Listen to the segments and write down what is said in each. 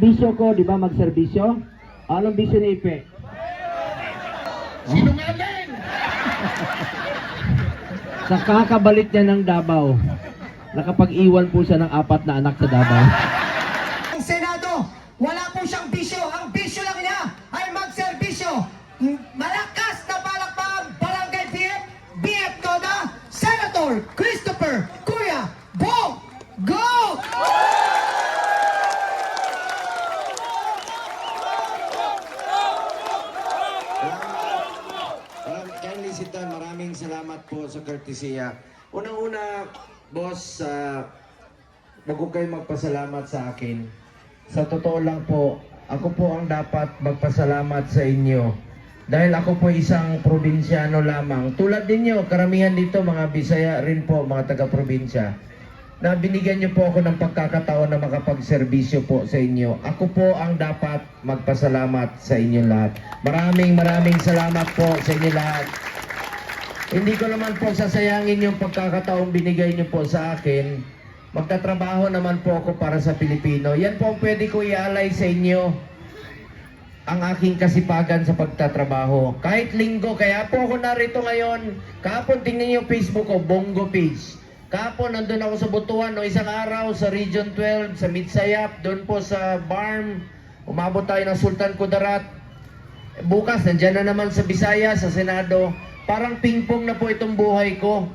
Bisyo ko, di ba, magserbisyo? Anong bisyo ni Ipe? Sinungaling! Sa kakabalik niya ng Davao, nakapag-iwan po siya ng apat na anak sa Davao. Ang Senado, wala po siyang bisyo. Ang bisyo lang niya ay magserbisyo. Malakas na palakpak Barangay BF, BF Toda, Senator Christopher Kuya Bong Go! Maraming, kindly sit down. Maraming salamat po sa courtesya. Unang-una, boss, uh, wag ko kayo magpasalamat sa akin. Sa totoo lang po, ako po ang dapat magpasalamat sa inyo. Dahil ako po isang probinsyano lamang. Tulad ninyo, karamihan dito mga Bisaya rin po, mga taga-probinsya. Na binigyan niyo po ako ng pagkakataon na makapagserbisyo po sa inyo. Ako po ang dapat magpasalamat sa inyo lahat. Maraming maraming salamat po sa inyo lahat. Hindi ko naman po sasayangin yung pagkakataong binigay niyo po sa akin. Magtatrabaho naman po ako para sa Pilipino. Yan po ang pwede ko ialay sa inyo ang aking kasipagan sa pagtatrabaho. Kahit linggo, kaya po ako narito ngayon. Kahapon tingnan niyo Facebook ko, Bongo Page. Kahapon nandun ako sa Butuan, no, isang araw sa Region 12, sa Mitsayap, doon po sa Barm. Umabot tayo ng Sultan Kudarat. Bukas, nandyan na naman sa Bisaya, sa Senado. Parang pingpong na po itong buhay ko.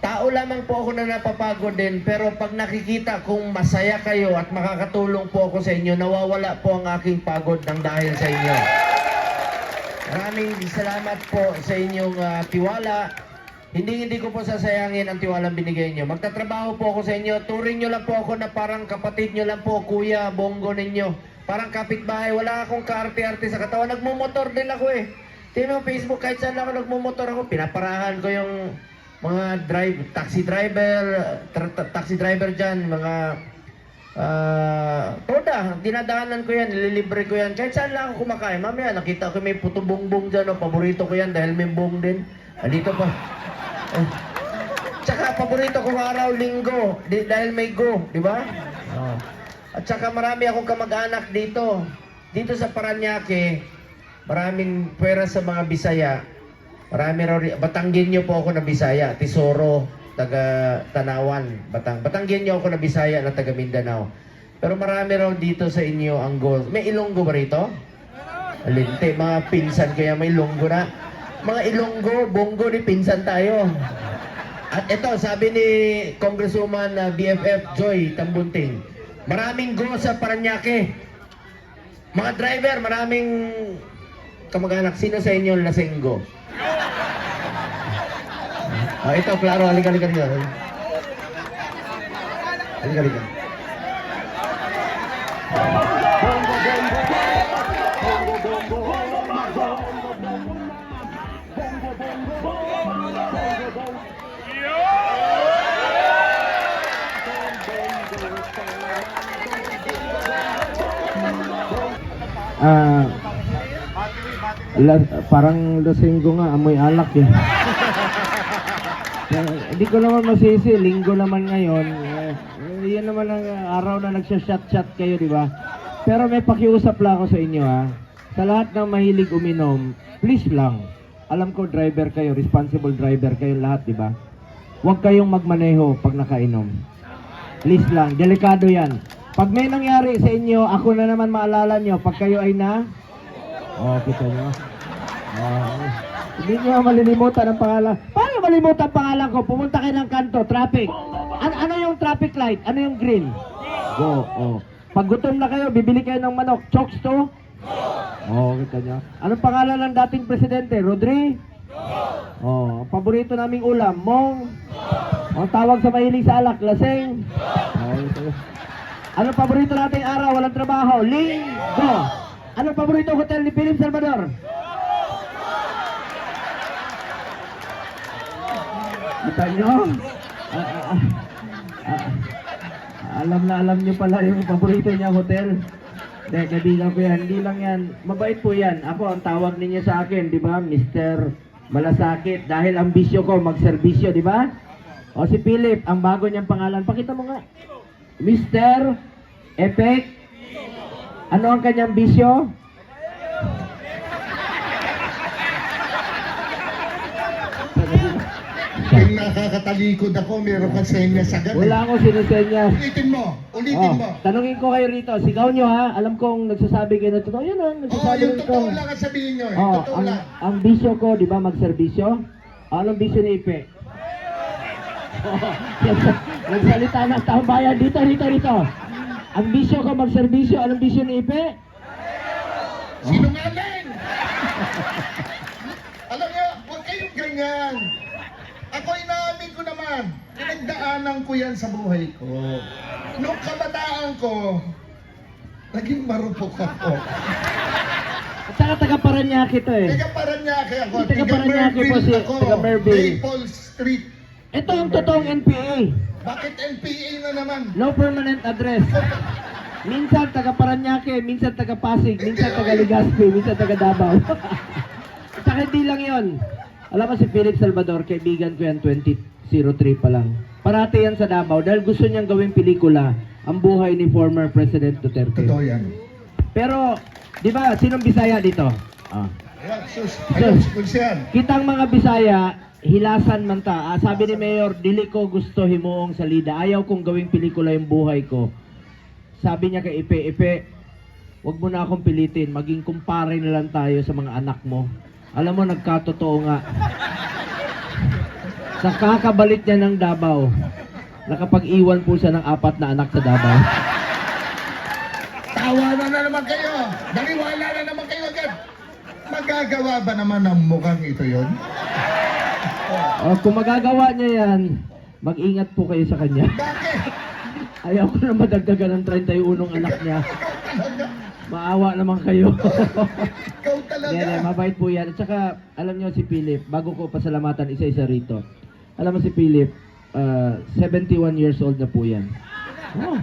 Tao lamang po ako na napapagod din, pero pag nakikita kung masaya kayo at makakatulong po ako sa inyo, nawawala po ang aking pagod ng dahil sa inyo. Maraming salamat po sa inyong ah, tiwala. Hindi hindi ko po sasayangin ang tiwalang binigay niyo. Magtatrabaho po ako sa inyo. Turing niyo lang po ako na parang kapatid niyo lang po, kuya, bongo ninyo. Parang kapitbahay. Wala akong kaarte-arte sa katawan. Nagmumotor din ako eh. Tingnan mo Facebook, kahit saan ako nagmumotor ako, pinaparahan ko yung mga drive, taxi driver, tra- taxi driver dyan, mga ah toda, dinadaanan ko yan, nililibre ko yan. Kahit saan lang ako kumakain. Mamaya nakita ko may puto bongbong dyan, oh, paborito ko yan dahil may bong din. Andito pa. Eh. Tsaka paborito kong araw, linggo, di, dahil may go, di ba? Oh. At saka marami akong kamag-anak dito. Dito sa Paranaque, maraming pwera sa mga Bisaya. Marami raw, ri- Batanggenyo po ako na Bisaya, Tisoro, taga Tanawan, Batang. Batanggenyo ako na Bisaya na taga Mindanao. Pero marami raw dito sa inyo ang gold. May Ilonggo ba rito? Alinte, mga pinsan kaya may Ilonggo na. Mga Ilonggo, Bongo ni pinsan tayo. At ito, sabi ni Congresswoman uh, BFF Joy Tambunting, maraming go sa Paranaque. Mga driver, maraming kamag-anak. Sino sa inyo lasenggo? Ah, ito, klaro. Halika, halika, halika. Halika, halika. Ah, la- parang lasinggo nga, amoy alak eh. Eh, Hindi ko naman masisi, linggo naman ngayon. Eh, eh, yan naman ang araw na nagsha-shot-shot kayo, di ba? Pero may pakiusap lang ako sa inyo ha. Sa lahat ng mahilig uminom, please lang. Alam ko driver kayo, responsible driver kayo lahat, di ba? Huwag kayong magmaneho pag nakainom. Please lang, delikado yan. Pag may nangyari sa inyo, ako na naman maalala nyo, pag kayo ay na... Oh, kita nyo. Oh, hindi nyo malilimutan ang pangalan. Paano malimutan ang pangalan ko? Pumunta kayo ng kanto, traffic. Ano, ano yung traffic light? Ano yung green? Go, oh. Pag gutom na kayo, bibili kayo ng manok. Chokes to? Oh, kita nyo. Anong pangalan ng dating presidente? Rodri? Oh, paborito naming ulam, mong. Ang tawag sa mahilig sa alak, lasing. Oh. Anong paborito nating araw? Walang trabaho? Linggo. Anong paborito hotel ni Philip Salvador? Kita nyo? Ah, ah, ah, alam na alam nyo pala yung paborito niya hotel. Hindi, kaibigan ko yan. Hindi lang yan. Mabait po yan. Ako, ang tawag ninyo sa akin, di ba? Mr. Malasakit. Dahil ang bisyo ko, magserbisyo, di ba? O si Philip, ang bago niyang pangalan. Pakita mo nga. Mr. Epic Ano ang kanyang bisyo? Pag nakakatalikod ako, meron kang senyas agad. Wala akong sinusenyas. Ulitin mo, ulitin Oh, mo. tanungin ko kayo rito, sigaw nyo ha. Alam kong nagsasabi kayo na totoo. Yan ha, Oo, nagsasabi yung ng totoo lang ang sabihin nyo. Oh, totoo ang, lang. ang bisyo ko, di ba, magserbisyo? Anong bisyo ni Ipe? Oh, Nagsalita ng taong bayan. Dito, dito, dito. Ang bisyo ko magserbisyo. Anong bisyo ni Ipe? Sinungaling! Alam niyo, huwag kayong ganyan. Ako inaamin ko naman, pinagdaanan ko yan sa buhay ko. Noong kabataan ko, naging marupok ako. At saka taga Paranaque to eh. Taga Paranaque ako. Taga Paranaque po si- taga Merville. Maple Street. Ito ang totoong NPA. Bakit NPA na naman? No permanent address. Minsan taga Paranaque, minsan taga Pasig, minsan taga Legazpi, minsan taga Davao. At saka hindi lang yon. Alam mo si Philip Salvador, kaibigan ko yan 2003 pa lang. Parati yan sa Davao dahil gusto niyang gawing pelikula ang buhay ni former President Duterte. Totoo yan. Pero, di ba, sinong Bisaya dito? Ah. Ayan, sus. Ayun, sus. Kitang mga Bisaya, hilasan man ta. Ah, sabi ni Mayor, dili ko gusto himuong salida. Ayaw kong gawing pelikula yung buhay ko. Sabi niya kay Ipe, Ipe, wag mo na akong pilitin. Maging kumpare na lang tayo sa mga anak mo. Alam mo, nagkatotoo nga. Sa kakabalik niya ng Davao, nakapag-iwan po siya ng apat na anak sa Davao. Tawa na na naman kayo. Naniwala na naman kayo agad. Magagawa ba naman ng mukhang ito yon? O, kung magagawa niya yan, mag-ingat po kayo sa kanya. Ayaw ko na madagdagan ng 31 anak niya. Maawa naman kayo. Ikaw talaga. Hindi, mabait po yan. At saka, alam niyo si Philip, bago ko pasalamatan isa-isa rito. Alam mo si Philip, uh, 71 years old na po yan. Oh.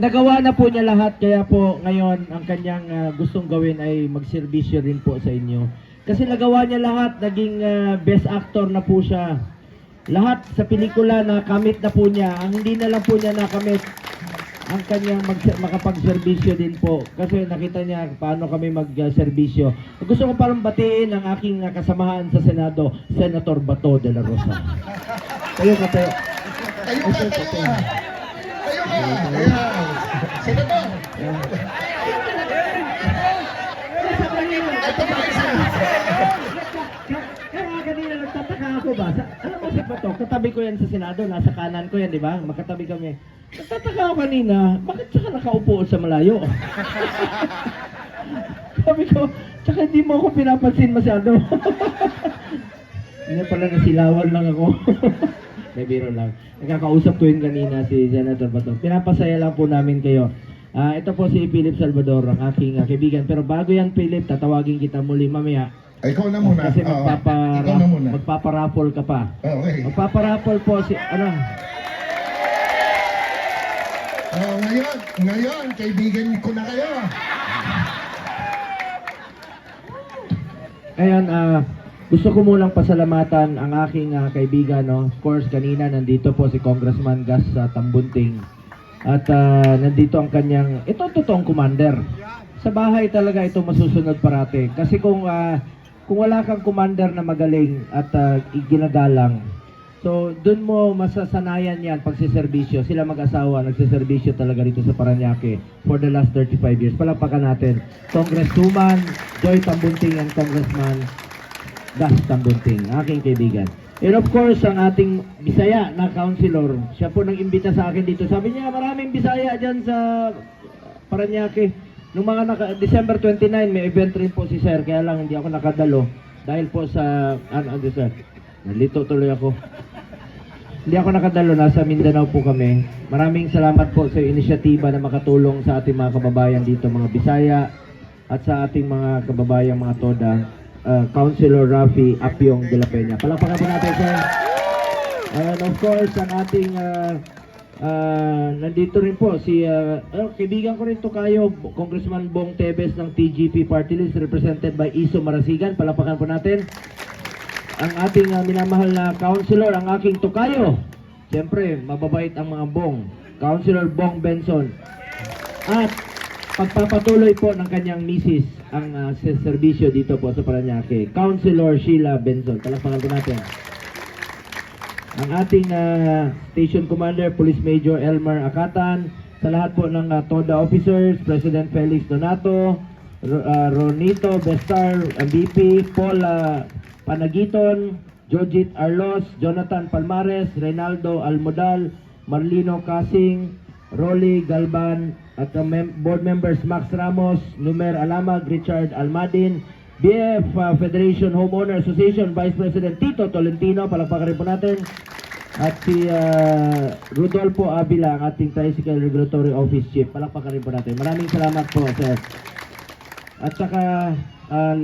Nagawa na po niya lahat, kaya po ngayon ang kanyang ah, gustong gawin ay magserbisyo rin po sa inyo. Kasi nagawa niya lahat, naging ah, best actor na po siya. Lahat sa pelikula na kamit na po niya, ang hindi na lang po niya nakamit ang kanyang mag makapagserbisyo din po kasi nakita niya paano kami magserbisyo. Gusto ko parang batiin ang aking ah, kasamahan sa Senado, Senator Bato de la Rosa. Kayo ka tayo. Tayo ka, tayo ka. Tayo ka. Po. Ito pa isa. Kaya kanina ako ba? Sa, alam mo si Bato, katabi ko yan sa Senado, nasa kanan ko yan, di ba? Magkatabi kami. Nagtataka ako kanina, bakit saka nakaupo sa malayo? Sabi ko, tsaka hindi mo ako pinapansin masyado. Hindi pala nasilawan lang ako. May biro lang. Nagkakausap ko yun kanina si Senator Bato. Pinapasaya lang po namin kayo. Ah, ito po si Philip Salvador, ang aking ah, kaibigan. Pero bago yan, Philip, tatawagin kita muli mamaya. Ikaw na muna. Kasi Oo, magpapa, Ikaw na muna. magpaparapol ka pa. Okay. Magpaparapol po si, ano, Oh, ngayon, ngayon, kaibigan ko na kayo. Ngayon, ah, gusto ko munang pasalamatan ang aking ah, kaibigan, no? Of course, kanina nandito po si Congressman Gas sa Tambunting. At ah, nandito ang kanyang, ito ang totoong commander. Sa bahay talaga ito masusunod parate. Kasi kung ah, kung wala kang commander na magaling at ah, ginagalang, so doon mo masasanayan yan pagsiservisyo. Sila mag-asawa, nagsiservisyo talaga rito sa Paranaque for the last 35 years. Palapakan natin. Congresswoman Joy Tambunting and Congressman Das Tambunting, aking kaibigan. And of course, ang ating Bisaya na councilor, siya po nang imbita sa akin dito. Sabi niya, maraming Bisaya dyan sa Paranaque. Nung mga naka, December 29, may event rin po si Sir, kaya lang hindi ako nakadalo. Dahil po sa, ano, ano Sir, nalito tuloy ako. Hindi ako nakadalo, nasa Mindanao po kami. Maraming salamat po sa inisyatiba na makatulong sa ating mga kababayan dito, mga Bisaya, at sa ating mga kababayang mga Toda, uh, Councilor Rafi Apyong de la Peña. Palakpakan po natin, sir. And of course, ang ating uh, uh, nandito rin po si uh, oh, kaibigan ko rin to kayo, Congressman Bong Tebes ng TGP Party List represented by Iso Marasigan. Palakpakan po natin ang ating uh, minamahal na councilor, ang aking tukayo. Siyempre, mababait ang mga bong. Councilor Bong Benson. At pagpapatuloy po ng kanyang misis ang uh, serbisyo dito po sa Paranaque. Councilor Sheila Benzon. Palakpakan po natin. Ang ating ah, station commander, Police Major Elmar Akatan, sa lahat po ng ah, TODA officers, President Felix Donato, ah, Ronito Bestar, ang VP, Paul ah, Panagiton, Jojit Arlos, Jonathan Palmares, Reynaldo Almodal, Marlino Casing, Rolly Galban, at ang mem- board members Max Ramos, Numer Alamag, Richard Almadin, BF uh, Federation Homeowner Association Vice President Tito Tolentino, palakpakan rin po natin. At si uh, Rodolfo Avila, ang ating Tricycle Regulatory Office Chief. Palakpakan rin po natin. Maraming salamat po, sir. At saka, uh,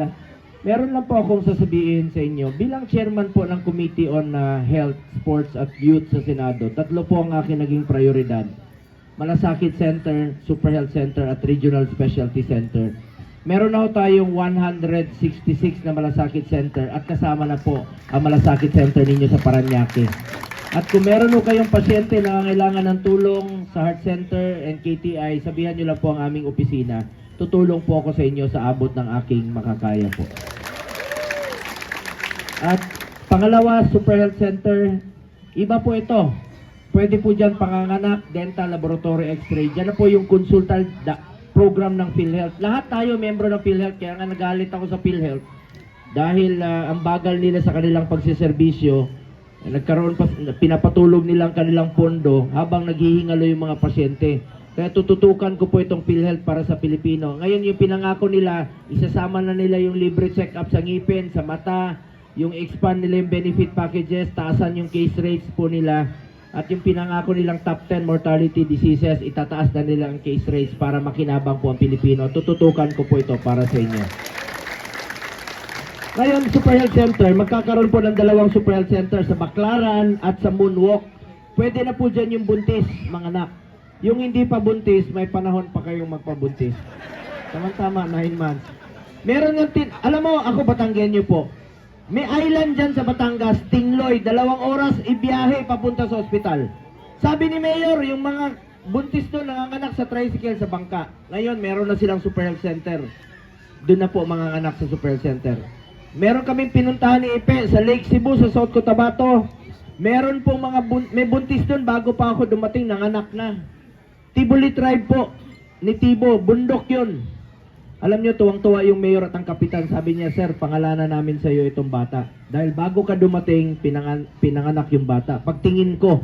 meron lang po akong sasabihin sa inyo. Bilang chairman po ng Committee on uh, Health, Sports at Youth sa Senado, tatlo po ang aking naging prioridad. Malasakit Center, Super Health Center at Regional Specialty Center. Meron na tayong 166 na Malasakit Center at kasama na po ang Malasakit Center ninyo sa Paranaque. At kung meron ho kayong pasyente na kailangan ng tulong sa Heart Center and KTI, sabihan nyo lang po ang aming opisina. Tutulong po ako sa inyo sa abot ng aking makakaya po. At pangalawa, Super Health Center, iba po ito. Pwede po dyan panganganak, dental, laboratory, x-ray. Dyan na po yung consultant da- program ng PhilHealth. Lahat tayo membro ng PhilHealth, kaya nga nagalit ako sa PhilHealth. Dahil ah, ang bagal nila sa kanilang pagsiservisyo, eh, nagkaroon pa, pinapatulog nilang kanilang pondo habang naghihingalo yung mga pasyente. Kaya tututukan ko po itong PhilHealth para sa Pilipino. Ngayon yung pinangako nila, isasama na nila yung libre check-up sa ngipin, sa mata, yung expand nila yung benefit packages, taasan yung case rates po nila, at yung pinangako nilang top 10 mortality diseases, itataas na nila ang case rates para makinabang po ang Pilipino. Tututukan ko po ito para sa inyo. Ngayon, Super Health Center, magkakaroon po ng dalawang Super Health Center sa Baclaran at sa Moonwalk. Pwede na po dyan yung buntis, mga anak. Yung hindi pa buntis, may panahon pa kayong magpabuntis. Tama-tama, 9 months. Meron yung tin... Alam mo, ako Batanggenyo po. May island dyan sa Batangas, Tingloy, dalawang oras ibiyahe papunta sa ospital. Sabi ni Mayor, yung mga buntis doon nanganganak sa tricycle sa bangka. Ngayon, meron na silang Super Health Center. Doon na po mga anak sa Super Health Center. Meron kaming pinuntahan ni Ipe sa Lake Cebu, sa South Cotabato. Meron po mga bun- may buntis doon bago pa ako dumating, nanganak na. Tibuli tribe po ni Tibo, bundok yun. Alam nyo, tuwang-tuwa yung mayor at ang kapitan. Sabi niya, Sir, pangalanan namin sa iyo itong bata. Dahil bago ka dumating, pinangan, pinanganak yung bata. Pagtingin ko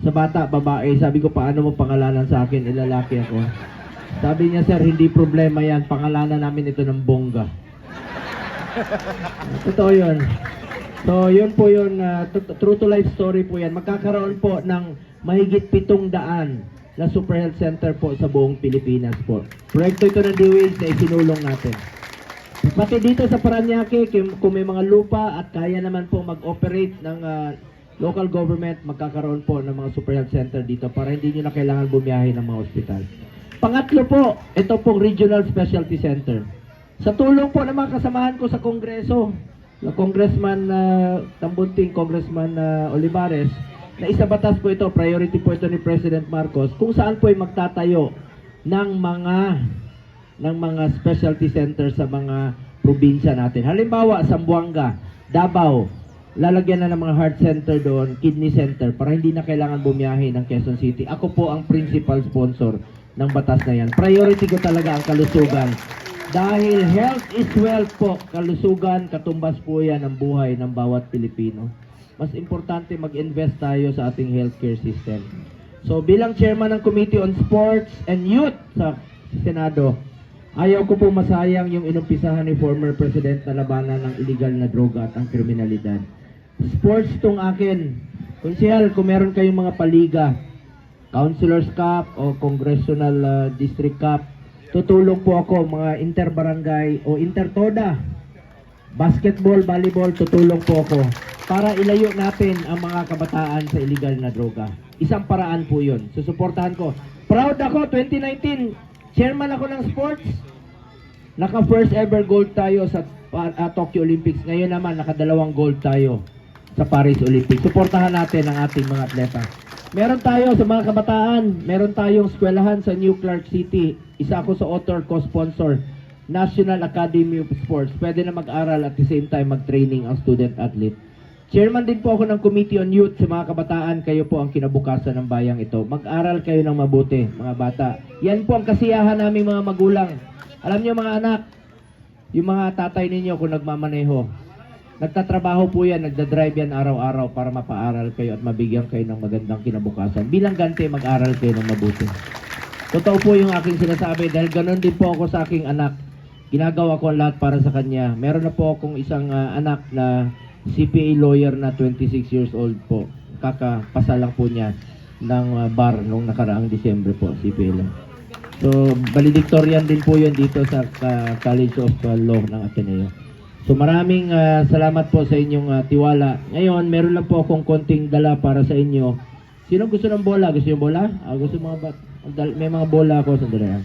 sa bata, babae, sabi ko, paano mo pangalanan sa akin? Ilalaki ako. Sabi niya, Sir, hindi problema yan. Pangalanan namin ito ng bongga. Totoo yun. So, yun po yun, uh, true to life story po yan. Magkakaroon po ng mahigit pitong daan na Super Health Center po sa buong Pilipinas po. Proyekto ito ng DOH na isinulong natin. Pati dito sa Paranaque, kung may mga lupa at kaya naman po mag-operate ng ah, local government, magkakaroon po ng mga Super Health Center dito para hindi nyo na kailangan bumiyahe ng mga ospital. Pangatlo po, ito pong Regional Specialty Center. Sa tulong po ng mga kasamahan ko sa Kongreso, na Congressman uh, Tambunting, Congressman ah, Olivares, na isa batas po ito, priority po ito ni President Marcos, kung saan po ay magtatayo ng mga ng mga specialty center sa mga probinsya natin. Halimbawa, Zamboanga, Davao, lalagyan na ng mga heart center doon, kidney center, para hindi na kailangan bumiyahe ng Quezon City. Ako po ang principal sponsor ng batas na yan. Priority ko talaga ang kalusugan. Dahil health is wealth po, kalusugan, katumbas po yan ang buhay ng bawat Pilipino. Mas importante mag-invest tayo sa ating healthcare system. So bilang chairman ng Committee on Sports and Youth sa Senado, ayaw ko po masayang yung inumpisahan ni former President na labanan ng illegal na droga at ang kriminalidad. Sports tong akin. Konsehal, kung meron kayong mga paliga, Councilors Cup o Congressional uh, District Cup, tutulong po ako mga interbarangay o intertoda. Basketball, volleyball, tutulong po ako para ilayo natin ang mga kabataan sa illegal na droga. Isang paraan po yun. Susuportahan ko. Proud ako, 2019, chairman ako ng sports. Naka first ever gold tayo sa uh, Tokyo Olympics. Ngayon naman, nakadalawang gold tayo sa Paris Olympics. Suportahan natin ang ating mga atleta. Meron tayo sa mga kabataan, meron tayong eskwelahan sa New Clark City. Isa ako sa author co-sponsor, National Academy of Sports. Pwede na mag-aral at the same time mag-training ang student athlete. Chairman din po ako ng Committee on Youth sa mga kabataan. Kayo po ang kinabukasan ng bayang ito. Mag-aral kayo ng mabuti, mga bata. Yan po ang kasiyahan namin mga magulang. Alam niyo mga anak, yung mga tatay ninyo kung nagmamaneho, nagtatrabaho po yan, nagdadrive yan araw-araw para mapaaral kayo at mabigyan kayo ng magandang kinabukasan. Bilang ganti, mag-aral kayo ng mabuti. Totoo po yung aking sinasabi dahil ganun din po ako sa aking anak. Ginagawa ko ang lahat para sa kanya. Meron na po akong isang ah, anak na CPA lawyer na 26 years old po. Kakapasa lang po niya ng ah, bar nung nakaraang Disyembre po, CPA lang. So, valedictorian din po yun dito sa College of ah, Law ng Ateneo. So maraming ah, salamat po sa inyong ah, tiwala. Ngayon, meron lang po akong konting dala para sa inyo. Sino gusto ng bola? Gusto yung bola? Ah, gusto mga bat? May mga bola ako. Sandali ah.